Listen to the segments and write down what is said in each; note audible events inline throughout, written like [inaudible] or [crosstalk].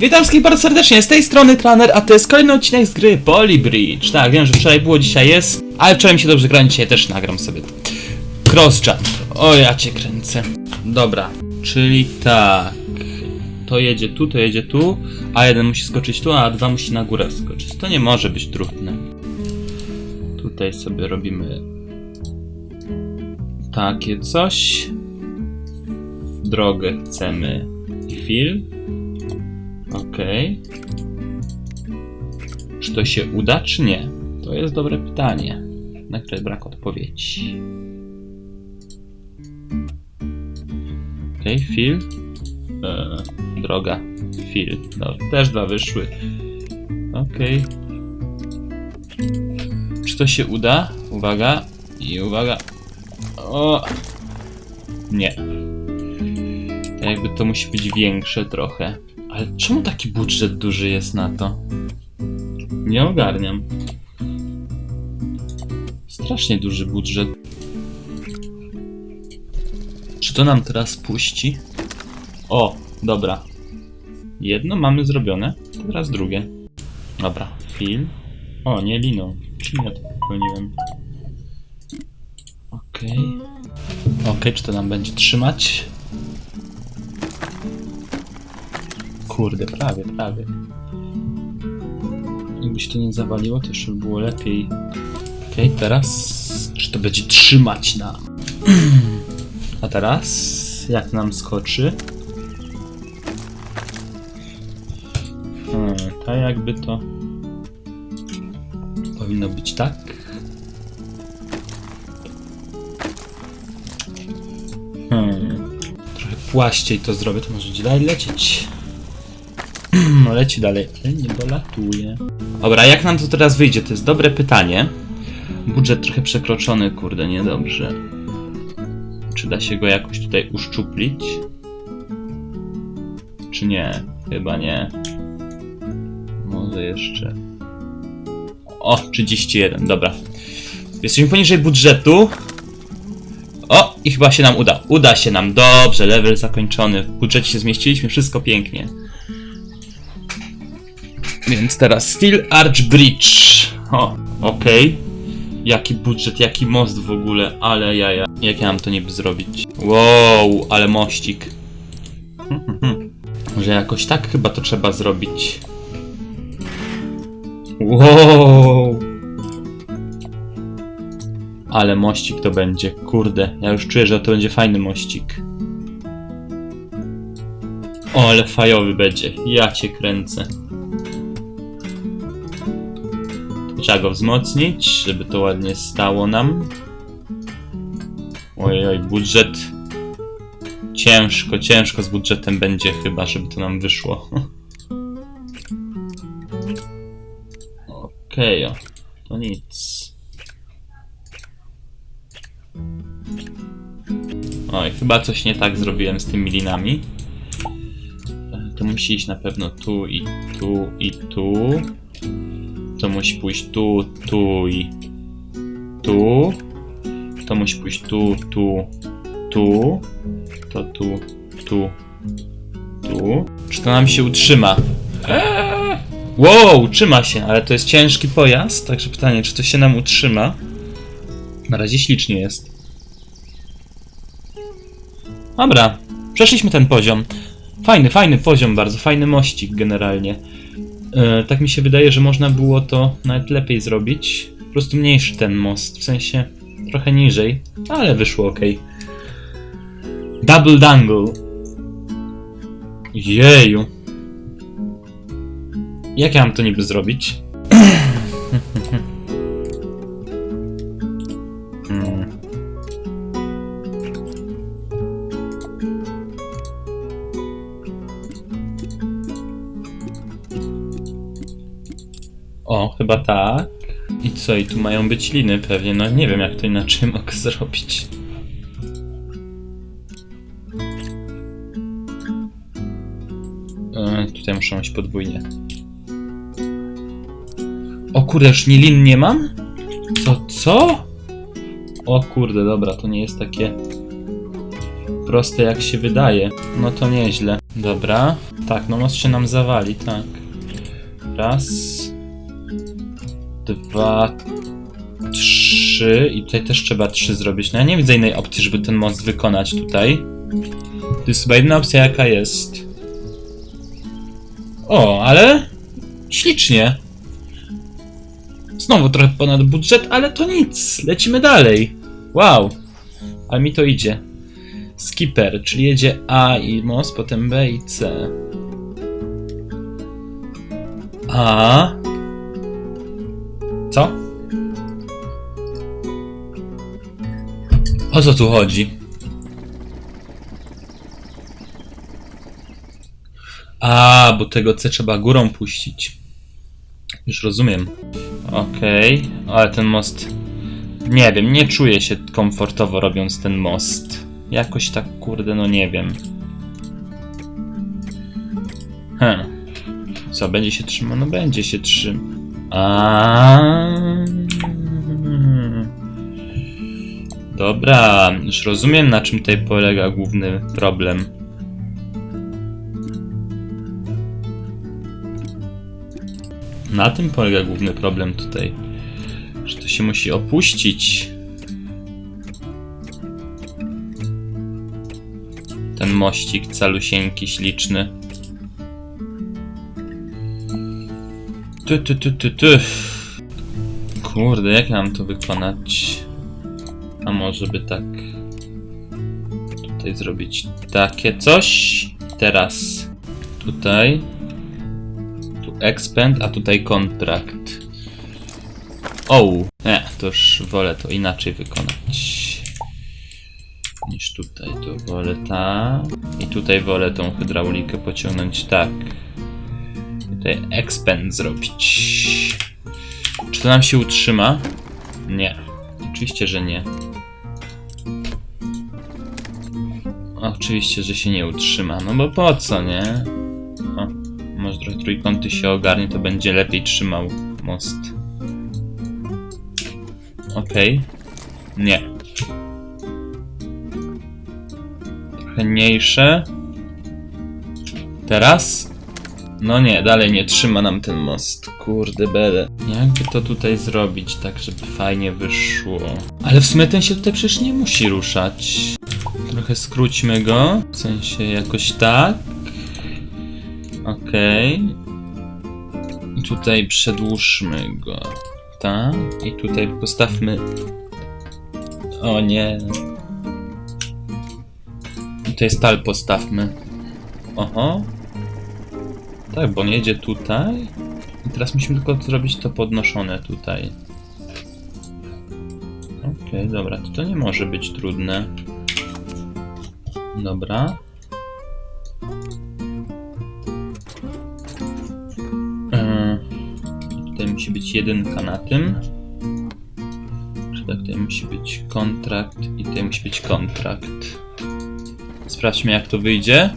Witam wszystkich bardzo serdecznie, z tej strony Traner, a to jest kolejny odcinek z gry Polybridge. Tak, wiem, że wczoraj było, dzisiaj jest, ale wczoraj mi się dobrze gra, dzisiaj też nagram sobie to. Cross jump. O, ja cię kręcę. Dobra, czyli tak. To jedzie tu, to jedzie tu, a jeden musi skoczyć tu, a dwa musi na górę skoczyć. To nie może być trudne. Tutaj sobie robimy takie coś. Drogę chcemy chwil. Okej. Czy to się uda, czy nie? To jest dobre pytanie, na które brak odpowiedzi. Okej, Phil. E, droga. Phil. No, też dwa wyszły. Okej. Czy to się uda? Uwaga. I uwaga. O! Nie. Jakby to musi być większe trochę. Ale czemu taki budżet duży jest na to? Nie ogarniam. Strasznie duży budżet. Czy to nam teraz puści? O, dobra. Jedno mamy zrobione, teraz drugie. Dobra, film. O, nie liną. Czym ja to popełniłem? Okej. Okej, czy to nam będzie trzymać? Kurde, prawie, prawie. Jakbyś to nie zawaliło, to jeszcze by było lepiej. Okej, teraz... Czy to będzie trzymać nam? A teraz... Jak nam skoczy? Hmm, tak jakby to... Powinno być tak. Hmm. Trochę płaściej to zrobię, to może dalej lecieć. No leci dalej, ale nie dolatuje. Dobra, jak nam to teraz wyjdzie? To jest dobre pytanie. Budżet trochę przekroczony, kurde, niedobrze. Czy da się go jakoś tutaj uszczuplić? Czy nie? Chyba nie. Może jeszcze. O, 31, dobra. Jesteśmy poniżej budżetu. O, i chyba się nam uda. Uda się nam. Dobrze, level zakończony. W budżecie się zmieściliśmy, wszystko pięknie. Więc teraz Steel Arch Bridge. O, okej. Jaki budżet, jaki most w ogóle, ale jaja. Jak ja mam to niby zrobić? Wow, ale mościk. [laughs] Może jakoś tak chyba to trzeba zrobić. Wow. Ale mościk to będzie, kurde. Ja już czuję, że to będzie fajny mościk. O, ale fajowy będzie. Ja cię kręcę. Trzeba go wzmocnić, żeby to ładnie stało nam. Oj, oj, budżet. Ciężko, ciężko z budżetem będzie chyba, żeby to nam wyszło. [laughs] Okej, o. To nic. Oj, chyba coś nie tak zrobiłem z tymi linami. E, To musi iść na pewno tu i tu i tu. To musi pójść tu, tu i tu. To musi pójść tu, tu, tu. To tu, tu, tu. Czy to nam się utrzyma? Eee! [gasps] Wow, trzyma się, ale to jest ciężki pojazd, także pytanie, czy to się nam utrzyma? Na razie ślicznie jest. Dobra, przeszliśmy ten poziom. Fajny, fajny poziom, bardzo fajny mościk generalnie. E, tak mi się wydaje, że można było to nawet lepiej zrobić. Po prostu mniejszy ten most, w sensie trochę niżej, ale wyszło ok. Double Dangle. Jeju. Jak ja mam to niby zrobić? Chyba tak. I co, i tu mają być liny pewnie, no nie wiem jak to inaczej [laughs] mogę zrobić. E, tutaj muszę mieć podwójnie. O kurde, już nie lin nie mam? Co, co? O kurde, dobra, to nie jest takie proste jak się wydaje. No to nieźle. Dobra. Tak, no most się nam zawali, tak. Raz. Dwa. Trzy. I tutaj też trzeba trzy zrobić. No ja nie widzę innej opcji, żeby ten most wykonać tutaj. To jest chyba jedna opcja, jaka jest. O, ale ślicznie. Znowu trochę ponad budżet, ale to nic. Lecimy dalej. Wow. Ale mi to idzie. Skipper, czyli jedzie A i most, potem B i C. A. Co? O co tu chodzi? A, bo tego C trzeba górą puścić. Już rozumiem. Okej, ale ten most. Nie wiem, nie czuję się komfortowo robiąc ten most. Jakoś tak, kurde, no nie wiem. Hm. Co, będzie się trzymał? No będzie się trzymał. A. Dobra, już rozumiem na czym tutaj polega główny problem. Na tym polega główny problem tutaj. Że to się musi opuścić. Ten mościk calusieńki, śliczny. Ty, ty, ty, ty, ty. Kurde, jak mam to wykonać? A może by tak tutaj zrobić takie coś? Teraz tutaj tu expand, a tutaj kontrakt. O, nie, to już wolę to inaczej wykonać niż tutaj. To wolę tak. I tutaj wolę tą hydraulikę pociągnąć tak. Tutaj expand zrobić. Czy to nam się utrzyma? Nie. Oczywiście, że nie. Oczywiście, że się nie utrzyma. No bo po co, nie? O, może trochę trójkąty się ogarnie, to będzie lepiej trzymał most. Okej. Nie. Trochę mniejsze. Teraz? No nie, dalej nie trzyma nam ten most. Kurde bele. Jakby to tutaj zrobić, tak żeby fajnie wyszło. Ale w sumie ten się tutaj przecież nie musi ruszać. Trochę skróćmy go. W sensie jakoś tak. Okej. I tutaj przedłużmy go. Tak. I tutaj postawmy. O nie. Tutaj stal postawmy. Oho. Tak, bo on jedzie tutaj. I teraz musimy tylko zrobić to podnoszone tutaj. Okej, dobra, to, to nie może być trudne. Dobra. Yy, tutaj musi być jedynka na tym. Tak, tutaj musi być kontrakt i tutaj musi być kontrakt. Sprawdźmy jak to wyjdzie.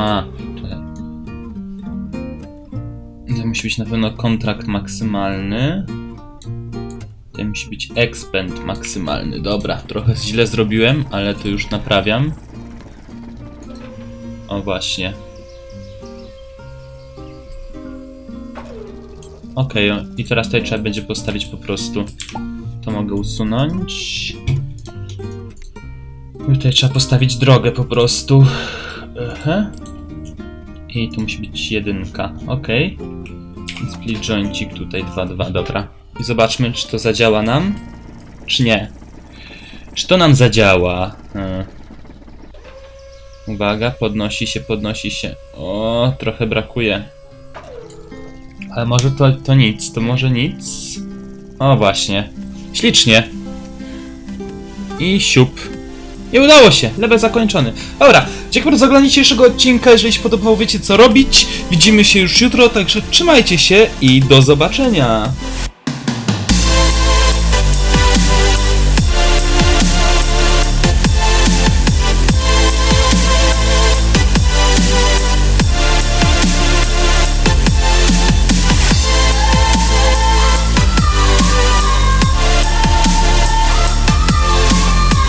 A, czekaj. To musi być na pewno kontrakt maksymalny. To musi być expend maksymalny. Dobra, trochę źle zrobiłem, ale to już naprawiam. O właśnie. Okej, o- i teraz tutaj trzeba będzie postawić po prostu. To mogę usunąć. I tutaj trzeba postawić drogę po prostu. Aha. I tu musi być jedynka, ok. Split jointik tutaj 2-2, dobra. I zobaczmy, czy to zadziała nam, czy nie. Czy to nam zadziała? Hmm. Uwaga, podnosi się, podnosi się. O, trochę brakuje. Ale może to, to nic, to może nic. O, właśnie. Ślicznie. I siup. I udało się, level zakończony. Dobra, dziękuję za oglądanie dzisiejszego odcinka. Jeżeli się podobało, wiecie co robić. Widzimy się już jutro, także trzymajcie się i do zobaczenia.